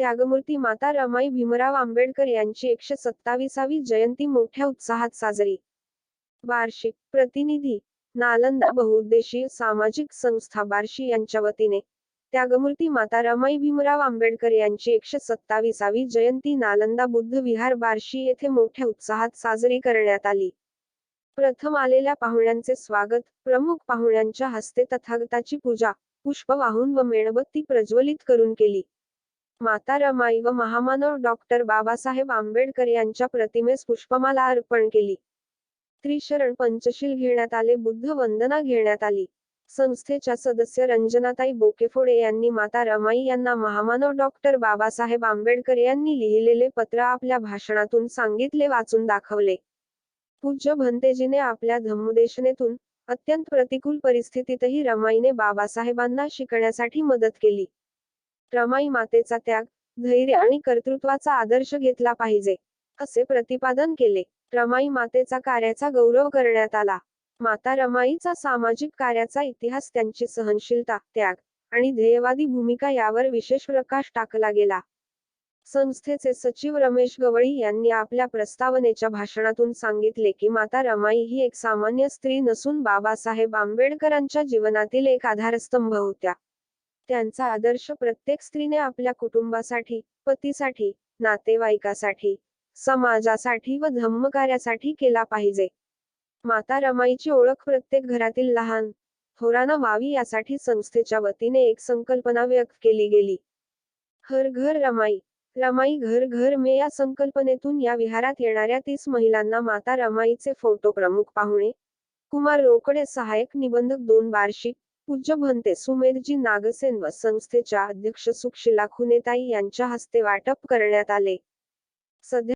त्यागमूर्ती माता रमाई भीमराव आंबेडकर यांची एकशे सत्ताविसावी जयंती मोठ्या उत्साहात साजरी. वार्षिक प्रतिनिधी नालंदा बहुउद्देशीय सामाजिक संस्था बार्शी यांच्या वतीने त्यागमूर्ती माता रमाई भीमराव आंबेडकर यांची एकशे सत्तावीसावी जयंती नालंदा बुद्ध विहार बार्शी येथे मोठ्या उत्साहात साजरी करण्यात आली. प्रथम आलेल्या पाहुण्यांचे स्वागत प्रमुख पाहुण्यांच्या हस्ते तथागताची पूजा पुष्प वाहून व मेणबत्ती प्रज्वलित करून केली. माता रमाई व महामानव डॉक्टर बाबासाहेब आंबेडकर यांच्या प्रतिमेस पुष्पमाला अर्पण केली. त्रिशरण पंचशील घेण्यात आले बुद्ध वंदना घेण्यात आली. संस्थेच्या सदस्य रंजनाताई बोकेफोडे यांनी माता रमाई यांना महामानव डॉक्टर बाबासाहेब आंबेडकर यांनी लिहिलेले पत्र आपल्या भाषणातून सांगितले वाचून दाखवले. पूज्य भंतेजीने आपल्या धम्मदेशनेतून अत्यंत प्रतिकूल परिस्थितीतही रमाईने बाबासाहेबांना शिकण्यासाठी मदत केली. रमाई मातेचा त्याग धैर्य आणि कर्तृत्वाचा आदर्श घेतला पाहिजे असे प्रतिपादन केले. रमाई मातेचा कार्याचा गौरव करण्यात आला. माता रमाईचा सामाजिक कार्याचा इतिहास त्यांची सहनशीलता त्याग आणि ध्येयवादी भूमिका यावर विशेष प्रकाश टाकला गेला. संस्थेचे सचिव रमेश गवळी यांनी आपल्या प्रस्तावनेच्या भाषणातून सांगितले की माता रमाई ही एक सामान्य स्त्री नसून बाबासाहेब आंबेडकरांच्या जीवनातील एक आधारस्तंभ होत्या. त्यांचा आदर्श प्रत्येक स्त्रीने आपल्या कुटुंबासाठी पतीसाठी नातेवाईकासाठी समाजासाठी व धम्मकार्यासाठी केला पाहिजे. माता रमाईची ओळख प्रत्येक घरातील लहान थोरांना व्हावी यासाठी संस्थेच्या वतीने एक संकल्पना व्यक्त केली गेली. हर घर रमाई रमाई घर घर मे या संकल्पनेतून या विहारात येणाऱ्या तीस महिलांना माता रमाईचे फोटो प्रमुख पाहुणे कुमार रोकडे सहाय्यक निबंधक दोन वार्षिक पूज्य भंते सुमेधजी नागसेन व संस्थेच्या अध्यक्ष सुखशिला खुनेताई यांच्या हस्ते वाटप करण्यात आले. सध्या